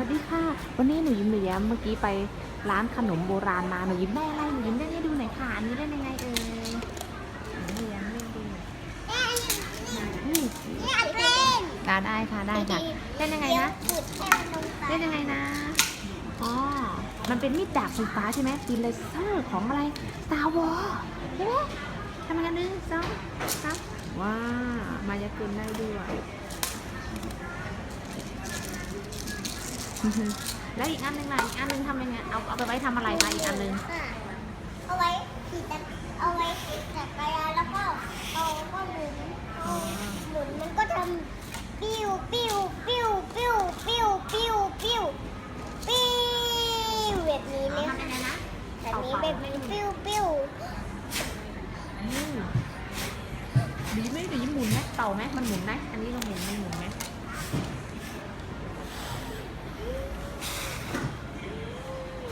วัสดีค่ะ วันนี้หนูยิ้มหนูแย้มเมื่อกี้ไปร้านขนมโบราณมาหนูยิ้มได้อะไรหนูยิ้มได้ให้ดูหน่อยค่ะอันนี้ได้ยังไงเอ่ยหนูยิ้มเล่นดูหน่อยอืมอยากเล่นได้ค่ะได้ค่ะเล่นยังไงนะเล่นยังไงนะอ๋อมันเป็นมีดดาบไฟฟ้าใช่ไหมปีนเลเซอร์ของอะไรตาวอใช่ไหมทำยังไงหนึ่งสองสามว้า มายากลได้ด้วย แล้วอีกอันหนึ่งล่ะอีกอันหนึ่งทำยังไงเอาเอาไปไว้ทำอะไรคะอีกอันหนึ่งเอาไว้ขี่จักรเอาไว้ขี่จักรยานแล้วก็เอาก็หมุนเอาหมุนมันก็ทำปิ้วปิ้วปิ้วปิ้วปิ้วปิ้วปิ้วปิ้วแบบนี้เลยทำยังไงนะแบบนี้แบบนี้ปิ้วปิ้วอืมดีไหมดีหมุนไหมเป่าไหมมันหมุนไหมอันนี้ลองหมุนมันหมุน